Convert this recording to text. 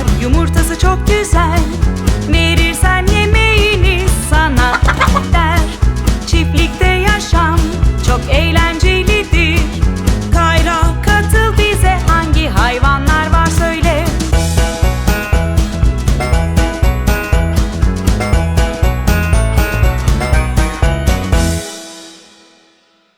var. Yumurtası çok